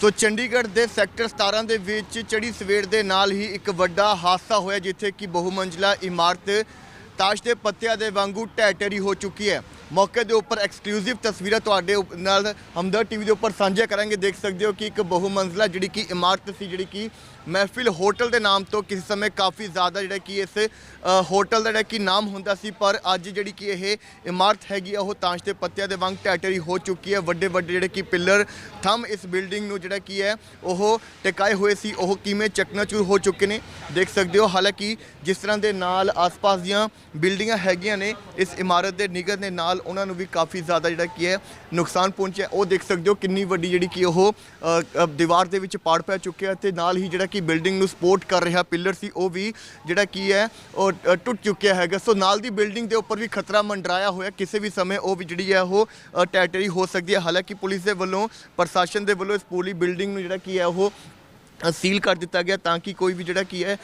ਸੋ ਚੰਡੀਗੜ੍ਹ ਦੇ ਸੈਕਟਰ 17 ਦੇ ਵਿੱਚ ਚੜੀ ਸਵੇਰ ਦੇ ਨਾਲ ਹੀ ਇੱਕ ਵੱਡਾ ਹਾਦਸਾ ਹੋਇਆ, ਜਿੱਥੇ ਕਿ ਬਹੁਮੰਜ਼ਲਾ ਇਮਾਰਤ ਤਾਸ਼ ਦੇ ਪੱਤਿਆਂ ਦੇ ਵਾਂਗੂ ਢਹਿ ਢੇਰੀ ਹੋ ਚੁੱਕੀ ਹੈ। ਮੌਕੇ ਦੇ ਉੱਪਰ ਐਕਸਕਲੂਸਿਵ ਤਸਵੀਰਾਂ ਤੁਹਾਡੇ ਉਪ- ਨਾਲ ਹਮਦਰ ਟੀਵੀ ਦੇ ਉੱਪਰ ਸਾਂਝਾ ਕਰਾਂਗੇ। ਦੇਖ ਸਕਦੇ ਹੋ ਕਿ ਇੱਕ ਬਹੁਮੰਜ਼ਲਾ ਜਿਹੜੀ ਕਿ ਇਮਾਰਤ ਸੀ, ਜਿਹੜੀ ਕਿ ਮਹਿਫਿਲ ਹੋਟਲ ਦੇ ਨਾਮ ਤੋਂ ਕਿਸੇ ਸਮੇਂ ਕਾਫੀ ਜ਼ਿਆਦਾ ਜਿਹੜਾ ਕਿ ਇਸ ਹੋਟਲ ਦਾ ਜਿਹੜਾ ਕਿ ਨਾਮ ਹੁੰਦਾ ਸੀ, ਪਰ ਅੱਜ ਜਿਹੜੀ ਕਿ ਇਹ ਇਮਾਰਤ ਹੈਗੀ ਆ, ਉਹ ਤਾਸ਼ ਦੇ ਪੱਤਿਆਂ ਦੇ ਵਾਂਗ ਢਹਿ ਢੇਰੀ ਹੋ ਚੁੱਕੀ ਹੈ। ਵੱਡੇ ਵੱਡੇ ਜਿਹੜੇ ਕਿ ਪਿੱਲਰ ਥੰਮ ਇਸ ਬਿਲਡਿੰਗ ਨੂੰ ਜਿਹੜਾ ਕੀ ਹੈ, ਉਹ ਟਿਕਾਏ ਹੋਏ ਸੀ, ਉਹ ਕਿਵੇਂ ਚਕਨਾਚੂਰ ਹੋ ਚੁੱਕੇ ਨੇ, ਦੇਖ ਸਕਦੇ ਹੋ। ਹਾਲਾਂਕਿ ਜਿਸ ਤਰ੍ਹਾਂ ਦੇ ਨਾਲ ਆਸ-ਪਾਸ ਦੀਆਂ ਬਿਲਡਿੰਗਾਂ ਹੈਗੀਆਂ ਨੇ, ਇਸ ਇਮਾਰਤ ਦੇ ਨਿਗਰ ਦੇ ਨਾਲ ਉਹਨਾਂ ਨੂੰ ਵੀ ਕਾਫੀ ਜ਼ਿਆਦਾ ਜਿਹੜਾ ਕੀ ਹੈ ਨੁਕਸਾਨ ਪਹੁੰਚਿਆ ਉਹ ਦੇਖ ਸਕਦੇ ਹੋ ਕਿੰਨੀ ਵੱਡੀ ਜਿਹੜੀ ਕਿ ਉਹ ਦੀਵਾਰ ਦੇ ਵਿੱਚ ਪਾੜ ਪੈ ਚੁੱਕਿਆ ਤੇ ਨਾਲ ਹੀ ਜਿਹੜਾ ਕਿ ਬਿਲਡਿੰਗ ਨੂੰ ਸਪੋਰਟ ਕਰ ਰਿਹਾ ਪਿੱਲਰ ਸੀ, ਉਹ ਵੀ ਜਿਹੜਾ ਕੀ ਹੈ ਉਹ ਟੁੱਟ ਚੁੱਕਿਆ ਹੈਗਾ। ਸੋ ਨਾਲ ਦੀ ਬਿਲਡਿੰਗ ਦੇ ਉੱਪਰ ਵੀ ਖਤਰਾ ਮੰਡਰਾਇਆ ਹੋਇਆ ਕਿਸੇ ਵੀ ਸਮੇਂ ਉਹ ਵੀ ਜਿਹੜੀ ਹੈ ਉਹ ਟੈਟਰੀ ਹੋ ਸਕਦੀ ਹੈ। ਹਾਲਾਂਕਿ ਪੁਲਿਸ ਦੇ ਵੱਲੋਂ, ਪ੍ਰਸ਼ਾਸਨ ਦੇ ਵੱਲੋਂ ਇਸ ਪੂਰੀ ਬਿਲਡਿੰਗ ਨੂੰ ਜਿਹੜਾ ਕੀ ਹੈ ਉਹ ਸੀਲ ਕਰ ਦਿੱਤਾ ਗਿਆ ਤਾਂ ਕਿ ਕੋਈ ਵੀ ਜਿਹੜਾ ਕੀ ਹੈ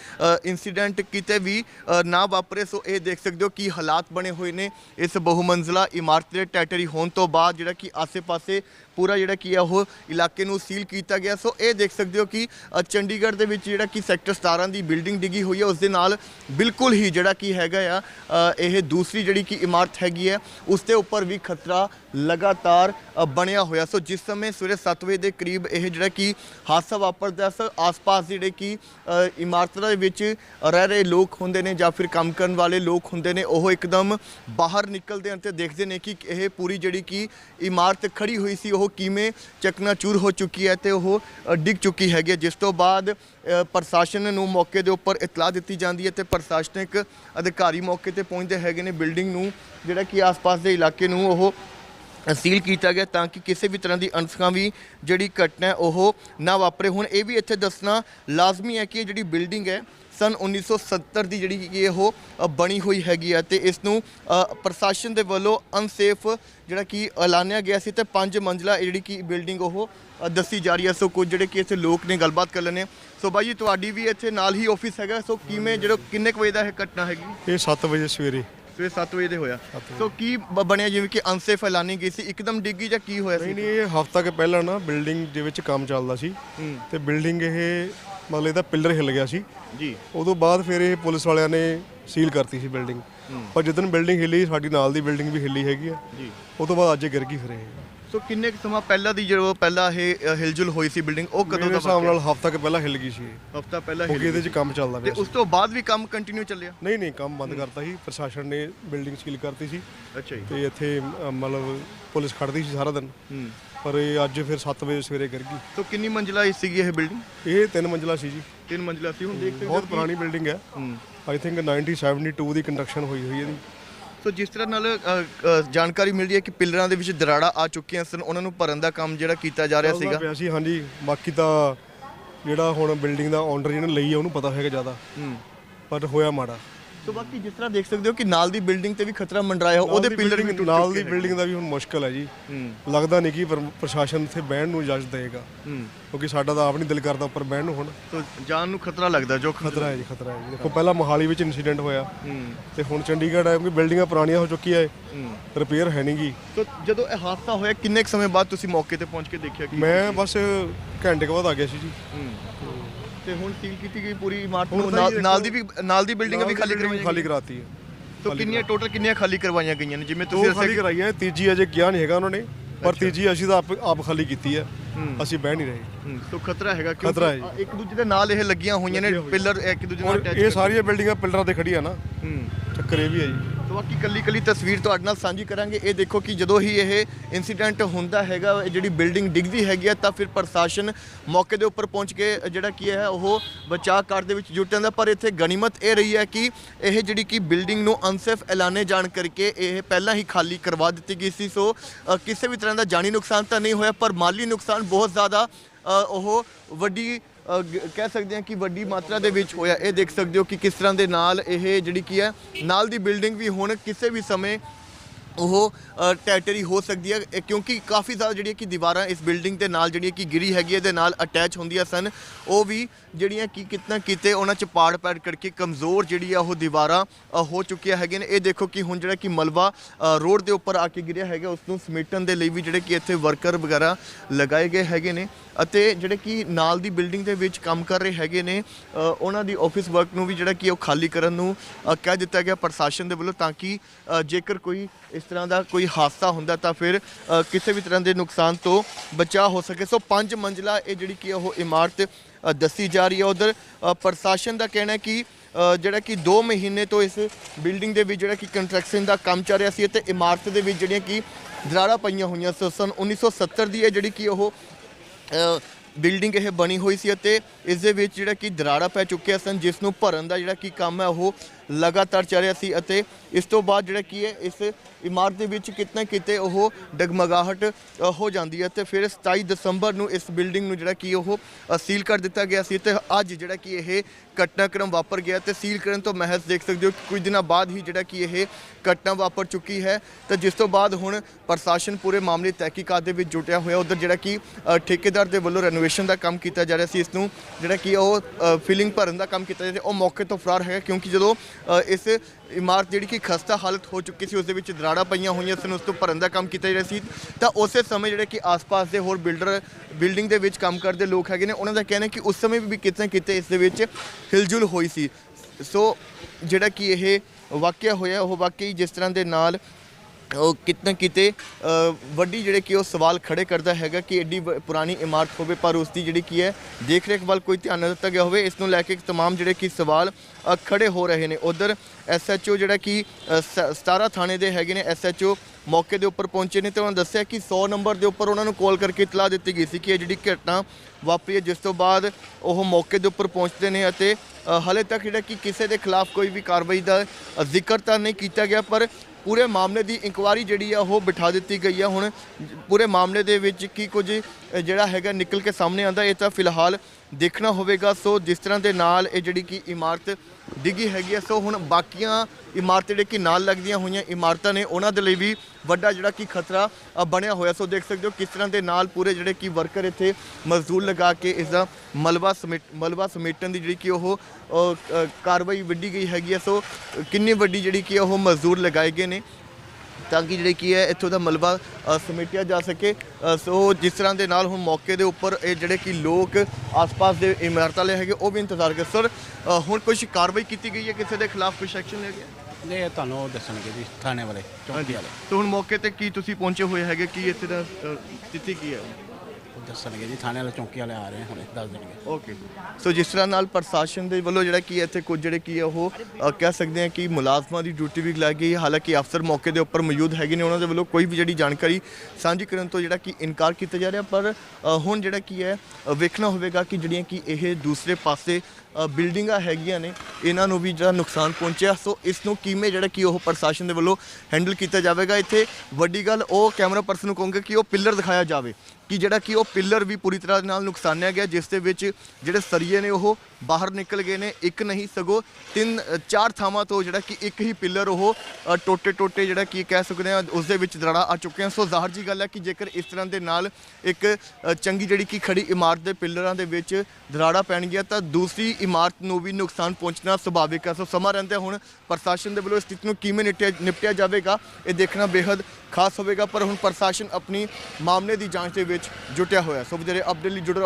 ਇਨਸੀਡੈਂਟ ਕਿਤੇ ਵੀ ਨਾ ਵਾਪਰੇ। ਸੋ ਇਹ ਦੇਖ ਸਕਦੇ ਹੋ ਕੀ ਹਾਲਾਤ ਬਣੇ ਹੋਏ ਨੇ ਇਸ ਬਹੁਮੰਜ਼ਲਾ ਇਮਾਰਤ ਦੇ ਟੈਟਰੀ ਹੋਣ ਤੋਂ ਬਾਅਦ ਜਿਹੜਾ ਕਿ ਆਸੇ-ਪਾਸੇ ਪੂਰਾ ਜਿਹੜਾ ਕੀ ਹੈ, ਉਹ ਇਲਾਕੇ ਨੂੰ ਸੀਲ ਕੀਤਾ ਗਿਆ। ਸੋ ਇਹ ਦੇਖ ਸਕਦੇ ਹੋ ਕਿ ਚੰਡੀਗੜ੍ਹ ਦੇ ਵਿੱਚ ਜਿਹੜਾ ਕਿ ਸੈਕਟਰ 17 ਦੀ ਬਿਲਡਿੰਗ ਡਿੱਗੀ ਹੋਈ ਹੈ, ਉਸ ਦੇ ਨਾਲ ਬਿਲਕੁਲ ਹੀ ਜਿਹੜਾ ਕੀ ਹੈਗਾ ਆ ਇਹ ਦੂਸਰੀ ਜਿਹੜੀ ਕਿ ਇਮਾਰਤ ਹੈਗੀ ਹੈ, ਉਸ ਦੇ ਉੱਪਰ ਵੀ ਖਤਰਾ ਲਗਾਤਾਰ ਬਣਿਆ ਹੋਇਆ। ਸੋ ਜਿਸ ਸਮੇਂ ਸਵੇਰੇ 7 ਵਜੇ ਦੇ ਕਰੀਬ ਇਹ ਜਿਹੜਾ ਕਿ ਹਾਦਸਾ ਵਾਪਰਦਾ ਸੋ ਆਸ-ਪਾਸ ਜਿਹੜੇ ਕਿ ਇਮਾਰਤਾਂ ਦੇ ਵਿੱਚ ਰਹਿ ਰਹੇ ਲੋਕ ਹੁੰਦੇ ਨੇ ਜਾਂ ਫਿਰ ਕੰਮ ਕਰਨ ਵਾਲੇ ਲੋਕ ਹੁੰਦੇ ਨੇ, ਉਹ ਇੱਕਦਮ ਬਾਹਰ ਨਿਕਲਦੇ ਹਨ ਤੇ ਦੇਖਦੇ ਨੇ ਕਿ ਇਹ ਪੂਰੀ ਜਿਹੜੀ ਕਿ ਇਮਾਰਤ ਖੜੀ ਹੋਈ ਸੀ, ਉਹ ਕਿਵੇਂ ਚਕਨਾਚੂਰ ਹੋ ਚੁੱਕੀ ਹੈ ਤੇ ਉਹ ਡਿੱਗ ਚੁੱਕੀ ਹੈਗੀ ਹੈ। ਜਿਸ ਤੋਂ ਬਾਅਦ ਪ੍ਰਸ਼ਾਸਨ ਨੂੰ ਮੌਕੇ ਦੇ ਉੱਪਰ ਇਤਲਾਹ ਦਿੱਤੀ ਜਾਂਦੀ ਹੈ ਤੇ ਪ੍ਰਸ਼ਾਸਨਿਕ ਅਧਿਕਾਰੀ ਮੌਕੇ ਤੇ ਪਹੁੰਚਦੇ ਹੈਗੇ ਨੇ। ਬਿਲਡਿੰਗ ਨੂੰ, ਜਿਹੜਾ ਕਿ ਆਸ-ਪਾਸ ਦੇ ਇਲਾਕੇ ਨੂੰ ਉਹ ਸੀਲ ਕੀਤਾ ਗਿਆ ਤਾਂ ਕਿ ਕਿਸੇ ਵੀ ਤਰ੍ਹਾਂ ਦੀ ਅਣਸਖਾਂ ਵੀ ਜਿਹੜੀ ਘਟਨਾ ਉਹ ਨਾ ਵਾਪਰੇ। ਹੁਣ ਇਹ ਵੀ ਇੱਥੇ ਦੱਸਣਾ ਲਾਜ਼ਮੀ ਹੈ ਕਿ ਇਹ ਜਿਹੜੀ ਬਿਲਡਿੰਗ ਹੈ ਸਨ 1970 ਦੀ ਜਿਹੜੀ ਕਿ ਇਹ ਬਣੀ ਹੋਈ ਹੈਗੀ ਹੈ ਤੇ ਇਸ ਨੂੰ ਪ੍ਰਸ਼ਾਸਨ ਦੇ ਵੱਲੋਂ ਅਨਸੇਫ ਜਿਹੜਾ ਕਿ ਐਲਾਨਿਆ ਗਿਆ ਸੀ ਤੇ ਪੰਜ ਮੰਜ਼ਲਾ ਜਿਹੜੀ ਕਿ ਬਿਲਡਿੰਗ ਉਹ ਦੱਸੀ ਜਾ ਰਹੀ ਹੈ। ਸੋ ਕੁਝ ਜਿਹੜੇ ਕਿ ਇੱਥੇ ਲੋਕ ਨੇ ਗੱਲਬਾਤ ਕਰ ਲੈਣੇ ਸੋ ਬਾਈ ਜੀ, ਤੁਹਾਡੀ ਵੀ ਇੱਥੇ ਨਾਲ ਹੀ ਆਫਿਸ ਹੈਗਾ। ਸੋ ਕਿਵੇਂ ਜਿਹੜਾ ਕਿੰਨੇ ਕੁ ਵਜੇ ਦਾ ਇਹ ਘਟਨਾ ਹੈਗੀ? ਇਹ 7 ਵਜੇ ਸਵੇਰੇ। ਸਵੇਰੇ 7 ਵਜੇ ਦੇ ਹੋਇਆ। ਸੋ ਕੀ ਬ- ਬਣਿਆ ਜਿਵੇਂ ਕਿ ਅਨਸੇਫ ਐਲਾਨੀ ਗਈ ਸੀ ਇੱਕਦਮ ਡਿੱਗੀ ਜਾਂ ਕੀ ਹੋਇਆ ਨਹੀਂ ਸੀ? ਨਹੀਂ ਇਹ ਹਫਤਾ ਕੇ ਪਹਿਲਾਂ ਨਾ ਬਿਲਡਿੰਗ ਦੇ ਵਿੱਚ ਕੰਮ ਚੱਲਦਾ ਸੀ। ਤੇ ਬਿਲਡਿੰਗ ਇਹ ਮਤਲਬ ਇਹਦਾ ਪਿੱਲਰ ਹਿੱਲ ਗਿਆ ਸੀ। ਜੀ। ਉਦੋਂ ਬਾਅਦ ਫਿਰ ਇਹ ਪੁਲਿਸ ਵਾਲਿਆਂ ਨੇ ਸੀਲ ਕਰਤੀ ਸੀ ਬਿਲਡਿੰਗ। ਪਰ ਜਦੋਂ ਬਿਲਡਿੰਗ ਹਿੱਲੀ ਸਾਡੀ ਨਾਲ ਦੀ ਬਿਲਡਿੰਗ ਵੀ ਹਿੱਲੀ ਹੈਗੀ ਆ। ਜੀ। ਉਹ ਤੋਂ ਬਾਅਦ ਅੱਜ ਇਹ ਗਿਰ ਗਈ ਫਿਰ ਇਹ। ਸੋ ਕਿੰਨੇ ਕੁ ਸਮਾਂ ਪਹਿਲਾਂ ਦੀ ਜਦੋਂ ਪਹਿਲਾਂ ਇਹ ਅ, ਹਿਲਜੁਲ ਹੋਈ ਸੀ ਬਿਲਡਿੰਗ ਉਹ ਕਦੋਂ ਮੇਰੇ ਦਾ ਹਿਸਾਬ ਨਾਲ ਹਫਤਾ ਕੇ ਪਹਿਲਾਂ ਹਿੱਲ ਗਈ ਸੀ। ਇਹ ਹਫਤਾ ਪਹਿਲਾਂ ਕਿਉਂਕਿ ਹਿਲ ਇਹਦੇ 'ਚ ਕੰਮ ਚੱਲਦਾ ਤੇ ਪਿਆ ਸੀ? ਉਸ ਤੋਂ ਬਾਅਦ ਵੀ ਕੰਮ ਕੰਟੀਨਿਊ ਚੱਲਿਆ? ਨਹੀਂ ਨਹੀਂ ਕੰਮ ਬੰਦ ਕਰਤਾ ਸੀ। ਪ੍ਰਸ਼ਾਸਨ ਨੇ ਬਿਲਡਿੰਗ ਸੀਲ ਕਰਤੀ ਸੀ। ਅੱਛਾ ਜੀ। ਤੇ ਇੱਥੇ ਅ, ਮਤਲਬ ਪੁਲਿਸ ਖੜਦੀ ਸੀ ਸਾਰਾ ਦਿਨ। ਹੂੰ। ਪਰ ਇਹ ਅੱਜ ਫਿਰ 7 ਵਜੇ ਸਵੇਰੇ ਗਿਰ ਗਈ। ਸੋ ਕਿੰਨੀ ਮੰਜ਼ਿਲਾ ਇਹ ਸੀਗੀ ਇਹ ਬਿਲਡਿੰਗ? ਇਹ ਤਿੰਨ ਮੰਜ਼ਿਲਾ ਸੀ ਜੀ। ਤਿੰਨ ਮੰਜ਼ਿਲਾ ਸੀ। ਹੁਣ ਦੇਖ ਸਕਦੇ ਬਹੁਤ ਪੁਰਾਣੀ ਬਿਲਡਿੰਗ ਹੈ। ਹੂੰ। ਆਈ ਥਿੰਕ 1972 ਦੀ ਕੰਸਟਰਕਸ਼ਨ ਹੋਈ ਹੋਈ ਇਹਦੀ। ਸੋ ਜਿਸ ਤਰ੍ਹਾਂ ਨਾਲ ਅ, ਅ, ਜਾਣਕਾਰੀ ਮਿਲਦੀ ਹੈ ਕਿ ਪਿੱਲਰਾਂ ਦੇ ਵਿੱਚ ਦਰਾੜਾ ਆ ਚੁੱਕੀਆਂ ਸਨ ਉਹਨਾਂ ਨੂੰ ਭਰਨ ਦਾ ਕੰਮ ਜਿਹੜਾ ਕੀਤਾ ਜਾ ਰਿਹਾ ਸੀਗਾ। ਪਿਆ ਸੀ ਹਾਂਜੀ। ਬਾਕੀ ਤਾਂ ਜਿਹੜਾ ਹੁਣ ਬਿਲਡਿੰਗ ਦਾ ਓਨਰ ਜਿਹਨੇ ਲਈ ਉਹਨੂੰ ਪਤਾ ਹੋਏਗਾ ਜ਼ਿਆਦਾ। ਹੂੰ। ਪਰ ਹੋਇਆ ਮਾੜਾ। ਸੋ ਬਾਕੀ ਜਿਸ ਤਰ੍ਹਾਂ ਦੇਖ ਸਕਦੇ ਹੋ ਕਿ ਨਾਲ ਦੀ ਬਿਲਡਿੰਗ ਤੇ ਵੀ ਖਤਰਾ ਮੰਡਰਾਇਆ ਹੋ- ਉਹਦੇ ਪਿੱਲਰ ਵੀ ਟੁੱਟ ਨਾਲ ਦੀ। ਬਿਲਡਿੰਗ ਦਾ ਵੀ ਹੁਣ ਮੁਸ਼ਕਲ ਹੈ ਜੀ। ਲੱਗਦਾ ਨਹੀਂ ਕਿ ਪਰ- ਪ੍ਰਸ਼ਾਸਨ ਇੱਥੇ ਬਹਿਣ ਨੂੰ ਇਜਾਜ਼ਤ ਦੇਗਾ ਕਿਉਂਕਿ ਸਾਡਾ ਤਾਂ ਆਪ ਨਹੀਂ ਦਿਲ ਕਰਦਾ ਉੱਪਰ ਬਹਿਣ ਨੂੰ ਹੁਣ। ਸੋ ਜਾਨ ਨੂੰ ਖਤਰਾ ਲੱਗਦਾ ਜੋ ਖਤਰਾ ਹੈ ਜੀ ਖਤਰਾ ਹੈ ਜੀ। ਦੇਖੋ ਪਹਿਲਾਂ ਮੋਹਾਲੀ ਵਿੱਚ ਇਨਸੀਡੈਂਟ ਹੋਇਆ। ਤੇ ਹੁਣ ਚੰਡੀਗੜ੍ਹ ਹੈ ਕਿਉਂਕਿ ਬਿਲਡਿੰਗਾਂ ਪੁਰਾਣੀਆਂ ਹੋ ਚੁੱਕੀਆਂ ਹੈ। ਰਿਪੇਅਰ ਹੈ ਨਹੀਂਗੀ ਸੋ ਜਦੋਂ ਇਹ ਹਾਦਸਾ ਹੋਇਆ ਕਿੰਨੇ ਕੁ ਸਮੇਂ ਬਾਅਦ ਤੁਸੀਂ ਮੌਕੇ ਤੇ ਪਹੁੰਚ ਕੇ ਦੇਖਿਆ ਕਿ ਮੈਂ ਬਸ ਘੰਟੇ ਕੁ ਬਾਅਦ ਆ ਗਿਆ ਸੀ ਜੀ। ਤੇ ਹੁਣ ਸੀਲ ਕੀਤੀ ਗਈ ਪੂਰੀ ਇਮਾਰਤ ਹੁਣ ਨੂੰ ਤਾਂ ਨਾਲ ਜੀ ਨਾਲ ਦੀ ਵੀ ਨਾਲ ਦੀ ਬਿਲਡਿੰਗ ਵੀ ਖਾਲੀ ਕਰਵਾਈਆਂ ਖਾਲੀ। ਕਰਾਤੀ ਹੈ। ਸੋ ਕਿੰਨੀਆਂ ਟੋਟਲ ਕਿੰਨੀਆਂ ਖਾਲੀ ਕਰਵਾਈਆਂ ਗਈਆਂ ਨੇ? ਜਿਵੇਂ ਦੋ ਤੁਸੀਂ ਖਾਲੀ ਦੱਸਿਆ ਕਰਾਈਆਂ ਤੀਜੀ ਅਜੇ ਕਿਹਾ ਨਹੀਂ ਹੈਗਾ ਉਹਨਾਂ ਨੇ ਪਰ ਤੀਜੀ ਅਸੀਂ ਤਾਂ ਆਪ ਆਪ ਖਾਲੀ ਕੀਤੀ ਹੈ। ਹੂੰ। ਅਸੀਂ ਬਹਿ ਨਹੀਂ ਰਹੇ। ਹੂੰ, ਸੋ ਖਤਰਾ ਹੈਗਾ ਖਤਰਾ ਹੈ ਇੱਕ ਦੂਜੇ ਦੇ ਨਾਲ ਇਹ ਲੱਗੀਆਂ ਹੋਈਆਂ ਨੇ। ਪਿੱਲਰ ਇੱਕ ਦੂਜੇ ਨਾਲ ਔਰ ਅਟੈਚ ਇਹ ਸਾਰੀਆਂ ਬਿਲਡਿੰਗਾਂ ਪਿਲਰਾਂ ਤੇ ਖੜੀਆਂ ਨਾ। ਹੂੰ। ਚੱਕਰ ਇਹ ਵੀ ਹੈ ਜੀ। ਬਾਕੀ ਕੱਲੀ ਕੱਲੀ ਤਸਵੀਰ ਤੁਹਾਡੇ ਨਾਲ ਸਾਂਝੀ ਕਰਾਂਗੇ। ਇਹ ਦੇਖੋ ਕਿ ਜਦੋਂ ਹੀ ਇਹ ਇਨਸੀਡੈਂਟ ਹੁੰਦਾ ਹੈਗਾ, ਇਹ ਜਿਹੜੀ ਬਿਲਡਿੰਗ ਡਿੱਗਦੀ ਹੈਗੀ ਆ, ਤਾਂ ਫਿਰ ਪ੍ਰਸ਼ਾਸਨ ਮੌਕੇ ਦੇ ਉੱਪਰ ਪਹੁੰਚ ਕੇ ਜਿਹੜਾ ਕੀ ਹੈ, ਉਹ ਬਚਾਅ ਕਾਰ ਦੇ ਵਿੱਚ ਜੁਟ ਜਾਂਦਾ। ਪਰ ਇੱਥੇ ਗਨੀਮਤ ਇਹ ਰਹੀ ਹੈ ਕਿ ਇਹ ਜਿਹੜੀ ਕਿ ਬਿਲਡਿੰਗ ਨੂੰ ਅਨਸੇਫ ਐਲਾਨੇ ਜਾਣ ਕਰਕੇ ਇਹ ਪਹਿਲਾਂ ਹੀ ਖਾਲੀ ਕਰਵਾ ਦਿੱਤੀ ਗਈ ਸੀ। ਸੋ ਕਿਸੇ ਵੀ ਤਰ੍ਹਾਂ ਦਾ ਜਾਨੀ ਨੁਕਸਾਨ ਤਾਂ ਨਹੀਂ ਹੋਇਆ, ਪਰ ਮਾਲੀ ਨੁਕਸਾਨ ਬਹੁਤ ਜ਼ਿਆਦਾ ਉਹ ਵੱਡੀ ਕਹਿ ਸਕਦੇ ਹਾਂ ਕਿ ਵੱਡੀ ਮਾਤਰਾ ਦੇ ਵਿੱਚ ਹੋਇਆ। ਇਹ ਦੇਖ ਸਕਦੇ ਹੋ ਕਿ ਕਿਸ ਤਰ੍ਹਾਂ ਦੇ ਨਾਲ ਇਹ ਜਿਹੜੀ ਕੀ ਹੈ ਨਾਲ ਦੀ ਬਿਲਡਿੰਗ ਵੀ ਹੁਣ ਕਿਸੇ ਵੀ ਸਮੇਂ ਉਹ ਟੈਟਰੀ ਹੋ ਸਕਦੀ ਹੈ। ਇਹ ਕਿਉਂਕਿ ਕਾਫੀ ਜ਼ਿਆਦਾ ਜਿਹੜੀਆਂ ਕਿ ਦੀਵਾਰਾਂ ਇਸ ਬਿਲਡਿੰਗ ਦੇ ਨਾਲ ਜਿਹੜੀਆਂ ਕਿ ਗਿਰੀ ਹੈਗੀ ਹੈ, ਇਹਦੇ ਨਾਲ ਅਟੈਚ ਹੁੰਦੀਆਂ ਸਨ। ਉਹ ਵੀ ਜਿਹੜੀਆਂ ਕਿ ਕਿਤਨਾ ਕਿਤੇ ਉਹਨਾਂ ਚ ਪਾੜ ਪੈੜ ਕਰਕੇ ਕਮਜ਼ੋਰ ਜਿਹੜੀ ਆ ਉਹ ਦੀਵਾਰਾਂ ਅ, ਹੋ ਚੁੱਕੀਆਂ ਹੈਗੀਆਂ ਨੇ। ਇਹ ਦੇਖੋ ਕਿ ਹੁਣ ਜਿਹੜਾ ਕਿ ਮਲਵਾ ਅ, ਰੋਡ ਦੇ ਉੱਪਰ ਆ ਕੇ ਗਿਰਿਆ ਹੈਗਾ ਉਸ ਨੂੰ ਸਮੇਟਣ ਦੇ ਲਈ ਵੀ ਜਿਹੜੇ ਕਿ ਇੱਥੇ ਵਰਕਰ ਵਗੈਰਾ ਲਗਾਏ ਗਏ ਹੈਗੇ ਨੇ ਅਤੇ ਜਿਹੜੇ ਕਿ ਨਾਲ ਦੀ ਬਿਲਡਿੰਗ ਦੇ ਵਿੱਚ ਕੰਮ ਕਰ ਰਹੇ ਹੈਗੇ ਨੇ ਅ, ਉਹਨਾਂ ਦੀ ਆਫਿਸ ਵਰਕ ਨੂੰ ਵੀ ਜਿਹੜਾ ਕਿ ਉਹ ਖਾਲੀ ਕਰਨ ਨੂੰ ਅ, ਕਹਿ ਦਿੱਤਾ ਗਿਆ ਪ੍ਰਸ਼ਾਸਨ ਦੇ ਵੱਲੋਂ ਤਾਂ ਕਿ ਅ, ਜੇਕਰ ਕੋਈ ਇਸ ਤਰ੍ਹਾਂ ਦਾ ਕੋਈ ਹਾਦਸਾ ਹੁੰਦਾ ਤਾਂ ਫਿਰ ਅ, ਕਿਸੇ ਵੀ ਤਰ੍ਹਾਂ ਦੇ ਨੁਕਸਾਨ ਤੋਂ ਬਚਾਅ ਹੋ ਸਕੇ। ਸੋ ਪੰਜ ਮੰਜ਼ਲਾ ਇਹ ਜਿਹੜੀ ਕਿ ਉਹ ਇਮਾਰਤ ਦੱਸੀ ਜਾ ਰਹੀ ਹੈ ਉਧਰ। ਪ੍ਰਸ਼ਾਸਨ ਦਾ ਕਹਿਣਾ ਹੈ ਕਿ ਜਿਹੜਾ ਕਿ 2 ਮਹੀਨੇ ਤੋਂ ਇਸ ਬਿਲਡਿੰਗ ਦੇ ਵਿੱਚ ਜਿਹੜਾ ਕਿ ਕੰਸਟਰਕਸ਼ਨ ਦਾ ਕੰਮ ਚੱਲ ਰਿਹਾ ਸੀ ਅਤੇ ਇਮਾਰਤ ਦੇ ਵਿੱਚ ਜਿਹੜੀਆਂ ਕਿ ਦਰਾਰਾਂ ਪਈਆਂ ਹੋਈਆਂ ਸਨ। ਸਨ 1970 ਦੀ ਇਹ ਜਿਹੜੀ ਕਿ ਉਹ ਬਿਲਡਿੰਗ ਇਹ ਬਣੀ ਹੋਈ ਸੀ ਅਤੇ ਇਸ ਦੇ ਵਿੱਚ ਜਿਹੜਾ ਕਿ ਦਰਾੜਾ ਪੈ ਚੁੱਕਿਆ ਸਨ, ਜਿਸ ਨੂੰ ਭਰਨ ਦਾ ਜਿਹੜਾ ਕਿ ਕੰਮ ਹੈ ਉਹ ਲਗਾਤਾਰ ਚੱਲ ਰਿਹਾ ਸੀ ਅਤੇ ਇਸ ਤੋਂ ਬਾਅਦ ਜਿਹੜਾ ਕੀ ਹੈ, ਇਸ ਇਮਾਰਤ ਦੇ ਵਿੱਚ ਕਿਤਨਾ ਕਿਤੇ ਉਹ ਡਗਮਗਾਹਟ ਹੋ ਜਾਂਦੀ ਹੈ ਤੇ ਫਿਰ 27 ਦਸੰਬਰ ਨੂੰ ਇਸ ਬਿਲਡਿੰਗ ਨੂੰ ਜਿਹੜਾ ਕਿ ਉਹ ਸੀਲ ਕਰ ਦਿੱਤਾ ਗਿਆ ਸੀ ਤੇ ਅੱਜ ਜਿਹੜਾ ਕਿ ਇਹ ਘਟਨਾਕ੍ਰਮ ਵਾਪਰ ਗਿਆ ਤੇ ਸੀਲ ਕਰਨ ਤੋਂ ਮਹਿਜ਼ ਦੇਖ ਸਕਦੇ ਹੋ ਕਿ ਕੁਝ ਦਿਨਾਂ ਬਾਅਦ ਹੀ ਜਿਹੜਾ ਕਿ ਇਹ ਘਟਨਾ ਵਾਪਰ ਚੁੱਕੀ ਹੈ ਤੇ ਜਿਸ ਤੋਂ ਬਾਅਦ ਹੁਣ ਪ੍ਰਸ਼ਾਸਨ ਪੂਰੇ ਮਾਮਲੇ ਦੀ ਤਹਿਕੀਕਾਤ ਦੇ ਵਿੱਚ ਜੁਟਿਆ ਹੋਇਆ, ਉਧਰ ਜਿਹੜਾ ਕਿ ਠੇਕੇਦਾਰ ਦੇ ਵੱਲੋਂ ਰੈਨੋਵੇਸ਼ਨ ਦਾ ਕੰਮ ਕੀਤਾ ਜਾ ਰਿਹਾ ਸੀ, ਇਸ ਨੂੰ ਜਿਹੜਾ ਕਿ ਉਹ ਫਿਲਿੰਗ ਭਰਨ ਦਾ ਕੰਮ ਕੀਤਾ ਜਾ ਰਿਹਾ, ਉਹ ਮੌਕੇ ਤੋਂ ਫਰਾਰ ਹੈ ਕਿਉਂਕਿ ਜਦੋਂ ਇਸ ਇਮਾਰਤ ਜਿਹੜੀ ਕਿ ਖਸਤਾ ਹਾਲਤ ਹੋ ਚੁੱਕੀ ਸੀ ਉਸ ਦੇ ਵਿੱਚ ਦਰਾੜਾਂ ਪਈਆਂ ਹੋਈਆਂ ਸਨ, ਉਸ ਤੋਂ ਭਰਨ ਦਾ ਕੰਮ ਕੀਤਾ ਜਾ ਰਿਹਾ ਸੀ। ਤਾਂ ਉਸੇ ਸਮੇਂ ਜਿਹੜੇ ਕਿ ਆਸ-ਪਾਸ ਦੇ ਹੋਰ ਬਿਲਡਰ, ਬਿਲਡਿੰਗ ਦੇ ਵਿੱਚ ਕੰਮ ਕਰਦੇ ਲੋਕ ਹੈਗੇ ਨੇ, ਉਹਨਾਂ ਦਾ ਕਹਿਣਾ ਕਿ ਉਸ ਸਮੇਂ ਵੀ ਕਿਤੇ ਨਾ ਕਿਤੇ ਇਸ ਦੇ ਵਿੱਚ ਹਿਲਜੁਲ ਹੋਈ ਸੀ। ਸੋ ਜਿਹੜਾ ਕਿ ਇਹ ਵਾਕਿਆ ਹੋਇਆ, ਉਹ ਵਾਕਈ ਜਿਸ ਤਰ੍ਹਾਂ ਦੇ ਨਾਲ ਉਹ ਕਿਤਨਾ ਕਿਤੇ ਵੱਡੀ ਜਿਹੜੇ ਕਿ ਉਹ ਸਵਾਲ ਖੜੇ ਕਰਦਾ ਹੈਗਾ ਕਿ ਐਡੀ ਵ- ਪੁਰਾਣੀ ਇਮਾਰਤ ਹੋਵੇ ਪਰ ਉਸ ਦੀ ਜਿਹੜੀ ਕੀ ਹੈ ਦੇਖ ਰੇਖ ਵੱਲ ਕੋਈ ਧਿਆਨ ਨਾ ਦਿੱਤਾ ਗਿਆ ਹੋਵੇ। ਇਸ ਨੂੰ ਲੈ ਕੇ ਤਮਾਮ ਜਿਹੜੇ ਕਿ ਸਵਾਲ ਅ, ਖੜੇ ਹੋ ਰਹੇ ਨੇ। ਉਧਰ ਐਸਐਚਓ ਜਿਹੜਾ ਕਿ ਅ, ਸ- 17 ਥਾਣੇ ਦੇ ਹੈਗੇ ਨੇ ਐਸਐਚਓ ਮੌਕੇ ਦੇ ਉੱਪਰ ਪਹੁੰਚੇ ਨੇ ਤੇ ਉਹਨਾਂ ਦੱਸਿਆ ਕਿ 100 ਨੰਬਰ ਦੇ ਉੱਪਰ ਉਹਨਾਂ ਨੂੰ ਕਾਲ ਕਰਕੇ ਇਤਲਾਹ ਦਿੱਤੀ ਗਈ ਸੀ ਕਿ ਇਹ ਜਿਹੜੀ ਘਟਨਾ ਵਾਪਰੀ ਹੈ ਜਿਸ ਤੋਂ ਬਾਅਦ ਉਹ ਮੌਕੇ ਦੇ ਉੱਪਰ ਪਹੁੰਚਦੇ ਨੇ ਅਤੇ ਅ, ਹਾਲੇ ਤੱਕ ਜਿਹੜਾ ਕਿ ਕਿਸੇ ਦੇ ਖਿਲਾਫ ਕੋਈ ਵੀ ਕਾਰਵਾਈ ਦਾ ਜ਼ਿਕਰ ਤਾਂ ਨਹੀਂ ਕੀਤਾ ਗਿਆ ਪਰ ਪੂਰੇ ਮਾਮਲੇ ਦੀ ਇਨਕੁਆਇਰੀ ਜਿਹੜੀ ਆ ਉਹ ਬਿਠਾ ਦਿੱਤੀ ਗਈ ਆ। ਹੁਣ ਪੂਰੇ ਮਾਮਲੇ ਦੇ ਵਿੱਚ ਕੀ ਕੁਝ ਜਿਹੜਾ ਹੈਗਾ ਨਿਕਲ ਕੇ ਸਾਹਮਣੇ ਆਂਦਾ ਇਹ ਤਾਂ ਫਿਲਹਾਲ ਦੇਖਣਾ ਹੋਵੇਗਾ। ਸੋ ਜਿਸ ਤਰ੍ਹਾਂ ਦੇ ਨਾਲ ਇਹ ਜਿਹੜੀ ਕਿ ਇਮਾਰਤ ਡਿੱਗੀ ਹੈਗੀ ਹੈ ਸੋ ਹੁਣ ਬਾਕੀਆਂ ਇਮਾਰਤਾਂ ਜਿਹੜੇ ਕਿ ਨਾਲ ਲੱਗਦੀਆਂ ਹੋਈਆਂ ਇਮਾਰਤਾਂ ਨੇ, ਉਹਨਾਂ ਦੇ ਲਈ ਵੀ ਵੱਡਾ ਜਿਹੜਾ ਕਿ ਖਤਰਾ ਬਣਿਆ ਹੋਇਆ। ਸੋ ਦੇਖ ਸਕਦੇ ਹੋ ਕਿਸ ਤਰ੍ਹਾਂ ਦੇ ਨਾਲ ਪੂਰੇ ਜਿਹੜੇ ਕਿ ਵਰਕਰ ਇੱਥੇ ਮਜ਼ਦੂਰ ਲਗਾ ਕੇ ਇਸ ਦਾ ਮਲਬਾ ਸਮੇਟ, ਮਲਬਾ ਸਮੇਟਣ ਦੀ ਜਿਹੜੀ ਕਿ ਉਹ ਕਾਰਵਾਈ ਵੱਡੀ ਗਈ ਹੈਗੀ ਹੈ ਸੋ ਕਿੰਨੀ ਵੱਡੀ ਜਿਹੜੀ ਕਿ ਉਹ ਮਜ਼ਦੂਰ ਲਗਾਏ ਗਏ ਨੇ। ਤਾਂ ਕਿ ਜਿਹੜੇ ਕੀ ਹੈ ਇੱਥੋਂ ਦਾ ਮਲਬਾ ਸਮੇਟਿਆ ਜਾ ਸਕੇ। ਸੋ ਜਿਸ ਤਰ੍ਹਾਂ ਦੇ ਨਾਲ ਹੁਣ ਮੌਕੇ ਦੇ ਉੱਪਰ ਇਹ ਜਿਹੜੇ ਕਿ ਲੋਕ ਆਸ-ਪਾਸ ਦੇ ਇਮਾਰਤਾਂ ਵਾਲੇ ਹੈਗੇ ਉਹ ਵੀ ਇੰਤਜ਼ਾਰ ਕਰ ਸਰ ਹੁਣ ਕੁਝ ਕਾਰਵਾਈ ਕੀਤੀ ਗਈ ਹੈ ਕਿਸੇ ਦੇ ਖਿਲਾਫ ਕੋਈ ਐਕਸ਼ਨ ਲਿਆ ਗਿਆ? ਨਹੀਂ ਇਹ ਤੁਹਾਨੂੰ ਉਹ ਦੱਸਣਗੇ ਜੀ ਥਾਣੇ ਵਾਲੇ ਚੌਂਕੀ ਵਾਲੇ। ਤਾਂ ਹੁਣ ਮੌਕੇ ਤੇ ਕੀ ਤੁਸੀਂ ਪਹੁੰਚੇ ਹੋਏ ਹੈਗੇ? ਕੀ ਇੱਥੇ ਦਾ ਸਥਿਤੀ ਕੀ ਹੈ? ਦੱਸਣਗੇ ਜੀ ਥਾਣੇ ਵਾਲੇ ਚੌਂਕੀ ਵਾਲੇ ਆ ਰਹੇ ਹੁਣੇ ਦੱਸ ਦੇਣਗੇ। ਓਕੇ ਸੋ ਜਿਸ ਤਰ੍ਹਾਂ ਨਾਲ ਪ੍ਰਸ਼ਾਸਨ ਦੇ ਵੱਲੋਂ ਜਿਹੜਾ ਕੀ ਇੱਥੇ ਕੁਝ ਜਿਹੜੇ ਕੀ ਹੈ ਉਹ ਅ, ਕਹਿ ਸਕਦੇ ਆ ਕਿ ਮੁਲਾਜ਼ਮਾਂ ਦੀ ਡਿਊਟੀ ਵੀ ਲੱਗ ਗਈ ਹੈ ਹਾਲਾਂਕਿ ਅਫਸਰ ਮੌਕੇ ਦੇ ਉੱਪਰ ਮੌਜੂਦ ਹੈਗੇ ਨੇ ਉਹਨਾਂ ਦੇ ਵੱਲੋਂ ਕੋਈ ਵੀ ਜਿਹੜੀ ਜਾਣਕਾਰੀ ਸਾਂਝੀ ਕਰਨ ਤੋਂ ਜਿਹੜਾ ਕਿ ਇਨਕਾਰ ਕੀਤਾ ਜਾ ਰਿਹਾ ਪਰ ਅ, ਹੁਣ ਜਿਹੜਾ ਕੀ ਹੈ ਅ, ਵੇਖਣਾ ਹੋਵੇਗਾ ਕਿ ਜਿਹੜੀਆਂ ਕਿ ਇਹ ਦੂਸਰੇ ਪਾਸੇ ਅ, ਬਿਲਡਿੰਗਾਂ ਹੈਗੀਆਂ ਨੇ ਇਹਨਾਂ ਨੂੰ ਵੀ ਜਿਹੜਾ ਨੁਕਸਾਨ ਪਹੁੰਚਿਆ। ਸੋ ਇਸ ਨੂੰ ਕਿਵੇਂ ਜਿਹੜਾ ਕਿ ਉਹ ਪ੍ਰਸ਼ਾਸਨ ਦੇ ਵੱਲੋਂ ਹੈਂਡਲ ਕੀਤਾ ਜਾਵੇਗਾ? ਇੱਥੇ ਵੱਡੀ ਗੱਲ ਉਹ ਕੈਮਰਾ ਪਰਸਨ ਨੂੰ ਕਹੂੰਗਾ ਕਿ ਉਹ ਪਿੱਲਰ ਦਿਖਾਇਆ ਜਾਵੇ। ਕਿ ਜਿਹੜਾ ਕਿ ਉਹ ਪਿੱਲਰ ਵੀ ਪੂਰੀ ਤਰ੍ਹਾਂ ਨਾਲ ਨੁਕਸਾਨਿਆ ਗਿਆ, ਜਿਸ ਦੇ ਵਿੱਚ ਜਿਹੜੇ ਸਰੀਏ ਨੇ ਉਹ ਬਾਹਰ ਨਿਕਲ ਗਏ ਨੇ, ਇੱਕ ਨਹੀਂ ਸਗੋਂ ਤਿੰਨ, ਚਾਰ ਥਾਵਾਂ ਤੋਂ ਜਿਹੜਾ ਕਿ ਇੱਕ ਹੀ ਪਿੱਲਰ ਉਹ ਟੋਟੇ ਟੋਟੇ ਜਿਹੜਾ ਕੀ ਕਹਿ ਸਕਦੇ ਆ ਉਸ ਦੇ ਵਿੱਚ ਦਰਾੜਾ ਆ ਚੁੱਕੇ ਹਨ ਸੋ ਜ਼ਾਹਰ ਜੀ ਗੱਲ ਹੈ ਕਿ ਜੇਕਰ ਇਸ ਤਰ੍ਹਾਂ ਦੇ ਨਾਲ ਇੱਕ ਚੰਗੀ ਜਿਹੜੀ ਕਿ ਖੜੀ ਇਮਾਰਤ ਦੇ ਪਿੱਲਰਾਂ ਦੇ ਵਿੱਚ ਦਰਾੜਾ ਪੈਣਗੀਆਂ, ਤਾਂ ਦੂਸਰੀ ਇਮਾਰਤ ਨੂੰ ਵੀ ਨੁਕਸਾਨ ਪਹੁੰਚਣਾ ਸੁਭਾਵਿਕ ਹੈ। ਸੋ ਸਮਾਂ ਰਹਿੰਦਾ ਹੁਣ ਪ੍ਰਸ਼ਾਸਨ ਦੇ ਵੱਲੋਂ ਸਥਿਤੀ ਨੂੰ ਕਿਵੇਂ ਨਿਪਟਿਆ ਨਿਪਟਿਆ ਜਾਵੇਗਾ, ਇਹ ਦੇਖਣਾ ਬੇहद ਖਾਸ ਹੋਵੇਗਾ, ਪਰ ਹੁਣ ਪ੍ਰਸ਼ਾਸਨ ਆਪਣੀ ਮਾਮਲੇ ਦੀ ਜਾਂਚ ਦੇ ਵਿੱਚ ਜੁਟਿਆ ਹੋਇਆ ਸੋ ਜਿਹੜੇ ਅਪਡੇਟ ਲਈ ਜੁੜ ਰਹੋ।